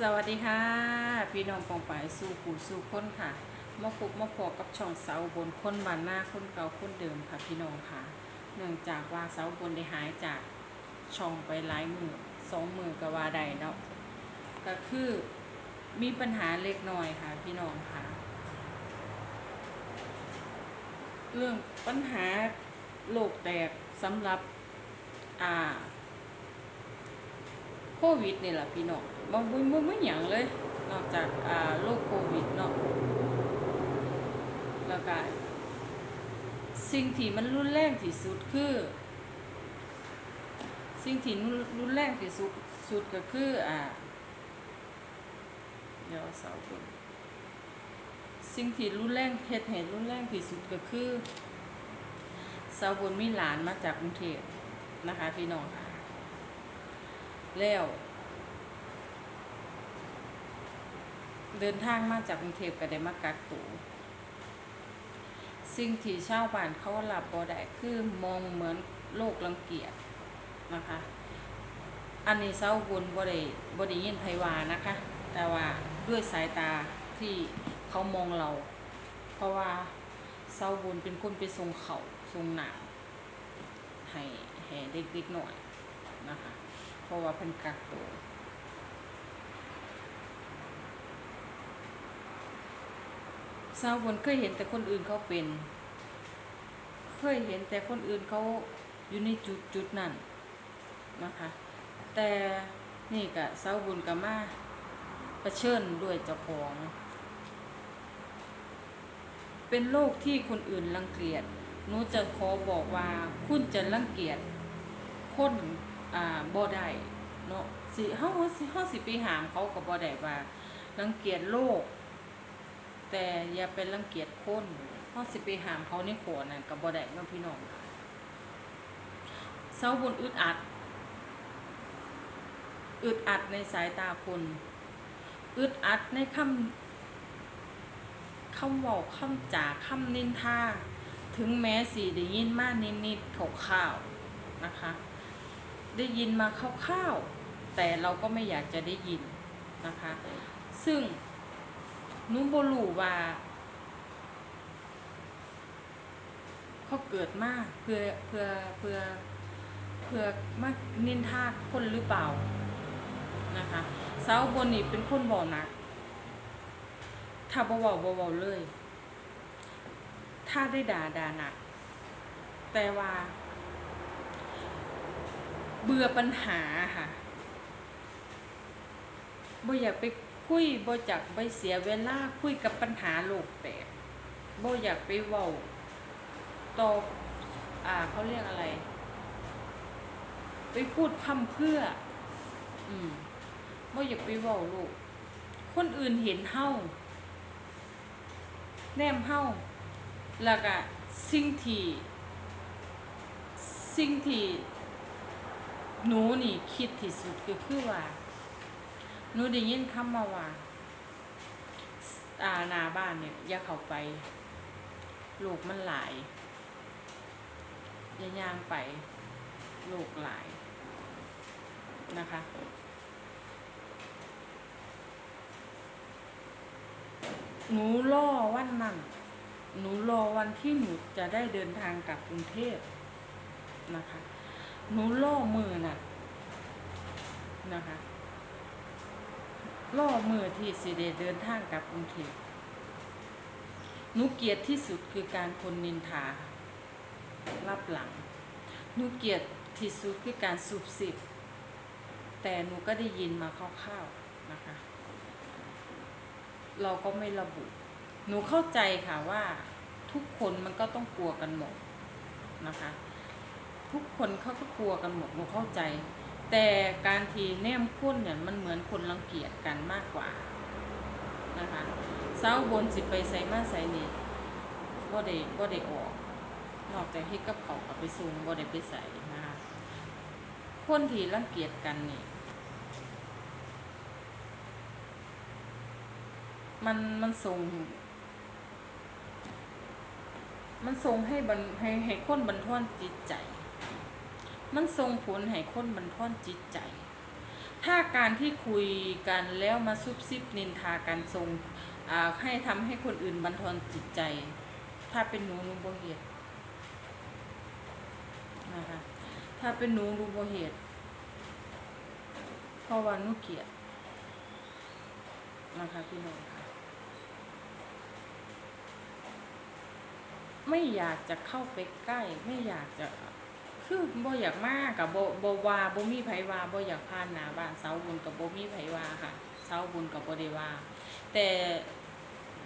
สวัสดีค่ะ พี่น้องปองปายสู่ผู้สู่คนค่ะมาพบมาพอกับช่องเสาบนคนบานหน้าคนเก่าคนเดิมค่ะพี่น้องค่ะ เนื่องจากว่าเสาบนได้หายจากช่องไปหลายมือสองมือกว่าใดเนาะก็คือมีปัญหาเล็กน้อยค่ะ พี่น้องค่ะ เรื่องปัญหาโลกแตกสำหรับอ่าโควิดนี่แหละพี่น้อง บ่บ่บ่ไม่หยังเลย นอกจากอ่าโรคโควิดเนาะแล้วก็สิ่งที่มันรุนแรงที่สุดคือ สิ่งที่รุนแรงที่สุดสุดก็คืออ่าเดี๋ยวเสาร์ก่อนสิ่งที่รุนแรงเหตุเหตุรุนแรงที่สุดก็คือสาวบนมีหลานมาจากกรุงเทพนะคะพี่น้องค่ะแล้ว เดินทางมาจากกรุงเทพก็ได้มากักตัวสิ่งที่ชาวบ้านเขารับบ่ได้คือมองเหมือนโลกรังเกียจนะคะ อันนี้เศร้าบุญบ่ได้บ่ได้ยินไผว่านะคะ แต่ว่าด้วยสายตาที่เขามองเรา เพราะว่าเศร้าบุญเป็นคนไปทรงเขาทรงหนามให้ให้เด็กๆหน่อยนะคะ เพราะว่าเพิ่นกักตัว สาวบนเคยเห็นแต่คนอื่นเขาเป็น เคยเห็นแต่คนอื่นเขาอยู่ในจุดจุดนั้นนะคะ แต่นี่กะสาวบุญกับมาประเชิญด้วยเจ้าของ เป็นโรคที่คนอื่นรังเกียจหนูจะขอบอกว่าคุณจะรังเกียจคนอ่าบ่ได้เนาะสิเฮาสิเฮาสิไปหามเขาก็บ่ได้ว่ารังเกียจโลก แต่อย่าเป็นรังเกียจคนเฮาะสิไปหามเขาในขวนั่นก็บ่ได้เนาะพี่น้องเศร้าบนอึดอัด อึดอัดในสายตาคนอึดอัดในคำคำเว้าคำจาคำนินทาถึงแม้สิได้ยินมานิดๆข่าวๆนะคะ ได้ยินมาคร่าวๆแต่เราก็ไม่อยากจะได้ยินนะคะ ซึ่ง หนุบรู้ว่า เขาเกิดมาเพื่อเพื่อเพื่อเพื่อมานินทาคนหรือเปล่านะคะสาวบนนี่เป็นคนบอกหนัก ถ้าบ่เว้าบ่เว้าเลย ถ้าได้ด่าด่าหนัก แต่ว่า เบื่อปัญหาค่ะบ่อยากไป คุยบ่อยากไปเสียเวลาคุยกับปัญหาโลกแตกบ่อยากไปเว้าต่ออ่าเขาเรียกอะไร ไปพูดพ่ำเพื่อ อืมบ่อยากไปเว้าโลกคนอื่นเห็นเฮาแนมเฮาแล้วก็สิ่งที่สิ่งที่หนูนี่คิดที่สุดก็คือว่า หนูได้ยินคำมาว่าอ่าหนาบ้านเนี่ยอย่าเข้าไปลูกมันหลายอย่าย่างไปลูกหลายนะคะหนูรอวันนั้นหนูรอวันที่หนูจะได้เดินทางกลับกรุงเทพนะคะ หนูล่อมือน่ะนะคะ ล่อมือที่สิเดเดินทางกลับกรุงเทพหนูเกลียดที่สุดคือการคนนินทารับหลังหนูเกลียดที่สุดคือการสูบสิบ แต่หนูก็ได้ยินมาคร่าวๆนะคะ เราก็ไม่ระบุ หนูเข้าใจค่ะว่าทุกคนมันก็ต้องกลัวกันหมดนะคะ ทุกคนเขาก็กลัวกันหมดหนูเข้าใจ แต่การทีแนมคุ้นเนี่ยมันเหมือนคนรังเกียจกันมากกว่านะคะเสาบนสิไปใส่มาใส่นี่บ่ได้บ่ได้ออก นอกจากให้กับเขากับไปซุงบ่ได้ไปใส่นะคะคนที่รังเกียจกันนี่มันมันส่ง มันส่งให้บันให้ให้คนบันทอนจิตใจ มันส่งผลให้คนบันทอนจิตใจ ถ้าการที่คุยกันแล้วมาซุบซิบนินทากันทรงให้ทำให้คนอื่นบันทอนจิตใจ ถ้าเป็นหนูหนูบ่เหตุนะคะถ้าเป็นหนูหนูบ่เหตุเพราะว่านูเกียนะคะพี่น้องค่ะไม่อยากจะเข้าไปใกล้ ไม่อยากจะ คือบ่อยากมากกับบ่บ่ว่าบ่มีไผว่าบ่อยากผ่านหน้าบ้านเสาบุญกับบ่มีไผว่าค่ะเสาบุญกับบ่ได้ว่าแต่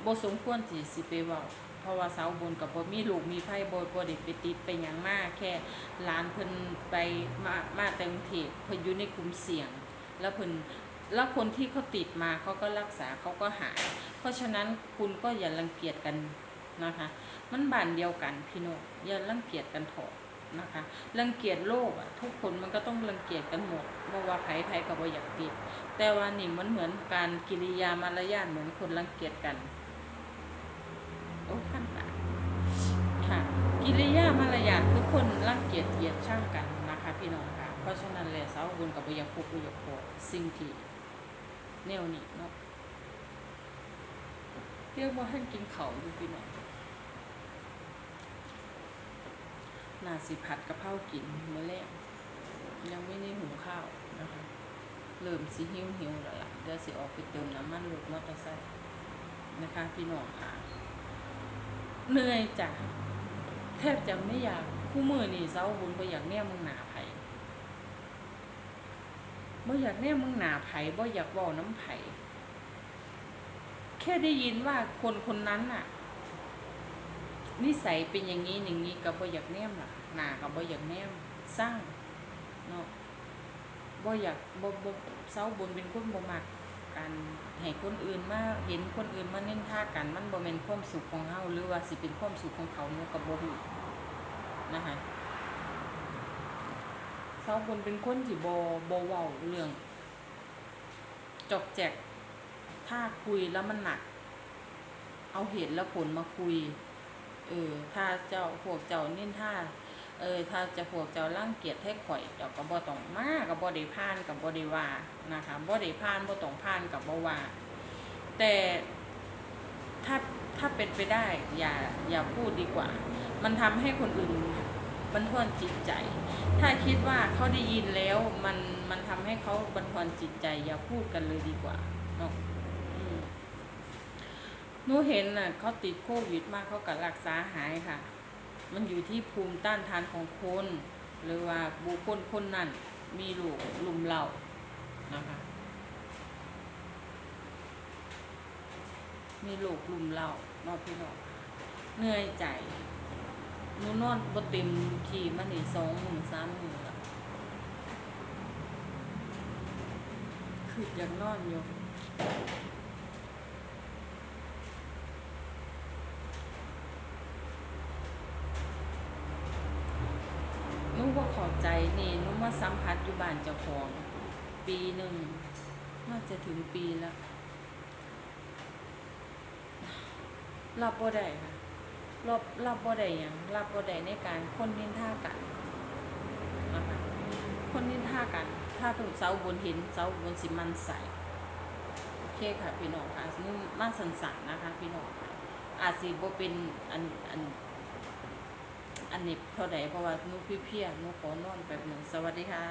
บ่สมควรสิสิไปเว้าเพราะว่าเสาบุญกับบ่มีลูกมีไผบ่บ่ได้ไปติดไปหยังมากแค่หลานเพิ่นไปมามาแต่กรุงเทพเพิ่นอยู่ในกลุ่มเสี่ยง แล้วเพิ่นแล้วคนที่เขาติดมาเขาก็รักษาเขาก็หาย เพราะฉะนั้นคุณก็อย่ารังเกียจกันนะคะ มันบ้านเดียวกันพี่น้องอย่ารังเกียจกันเถอะ นะคะรังเกียจโลกอะทุกคนมันก็ต้องรังเกียจกันหมดเพราะว่าไผไผก็บ่อยากติดแต่ว่านี่มันเหมือนการกิริยามารยาทเหมือนคนรังเกียจกันโอ้ขั้นตาค่ะ กิริยามารยาทคือคนรังเกียจเหยียดช่างกันนะคะพี่น้องค่ะ เพราะฉะนั้นแหละสาวบุญกับบ่อยากพบบ่อยากพบสิ่งที่แนวนี้เนาะเรียกว่าให้กินเขาวอยู่พี่น้อง นาสิผัดกะเพรากินมื้อแรกยังไม่ได้หุงข้าวนะคะเริ่มสิหิวหิวแล้วล่ะเดี๋ยวสิออกไปเติมน้ำมันรถมอเตอร์ไซค์นะคะพี่น้องค่ะเหนื่อยจ้ะแทบจะไม่อยากคู่มือนี่เสาบุญบ่อยากแน่มึงหนาไผ่บ่อยากแน่มึงหนาไผ่บ่อยากเว้าน้ำไผ่แค่ได้ยินว่าคนคนนั้นน่ะ นิสัยเป็นอย่างนี้อย่างนี้ก็บ่อยากแนมล่ะหนาก็บ่อยากแนมสร้างเนาะบ่อยากบ่บ่เซาบนเป็นคนบ่มักการให้คนอื่นมาเห็นคนอื่นมาเน้นท่ากันมันบ่แม่นความสุขของเฮาหรือว่าสิเป็นความสุขของเขาหนูก็บ่รู้นะคะเซาบนเป็นคนที่บ่บ่เว้าเรื่อง จอกแจกถ้าคุยแล้วมันหนัก เอาเหตุและผลมาคุย เออถ้าเจ้าพวกเจ้านินท่าเออ ถ้าจะพวกเจ้าร่างเกียจให้ข่อยเจ้าก็บ่ต้องมากับบ่ได้ผ่านกับบ่ได้ว่านะคะบ่ได้ผ่านบ่ต้องผ่านกับบ่ว่าแต่ถ้าถ้าเป็นไปได้ อย่าอย่าพูดดีกว่า มันทำให้คนอื่นบันทอนจิตใจ ถ้าคิดว่าเขาได้ยินแล้วมันมันทำให้เขาบันทอนจิตใจ อย่าพูดกันเลยดีกว่าเนาะอืม หนูเห็นน่ะเขาติดโควิดมากเขาก็รักษาหายค่ะ มันอยู่ที่ภูมิต้านทานของคน หรือว่าบุคคลคนนั้นมีลูกลุมเหล่านะคะ มีลูกลุมเหล่านอกพี่น้องเหนื่อยใจหนูนอนบ่เต็มทีมันนี่สองหมื่นสามหมื่นละคืออยากนอนอยู่ หนูว่าเข้าใจนี่หนูมาสัมผัสอยู่บ้านเจ้าของ ปีหนึ่งน่าจะถึงปีแล้วรับบ่ได้ค่ะรับรับบ่ได้ยังรับบ่ได้ในการคนนินท่ากันนะคะคนนินท่ากัน ถ้าเพิ่งเสาบนเห็นเสาบนสิมันใสโอเคค่ะพี่น้องค่ะนุ่มมาสันๆนะคะ พี่น้องค่ะอาจสิบ่เป็นอันอัน อันนี้เท่าใดเพราะว่านูเพี่เพียนุกขอนอนแบบหนึ่งสวัสดีค่ะ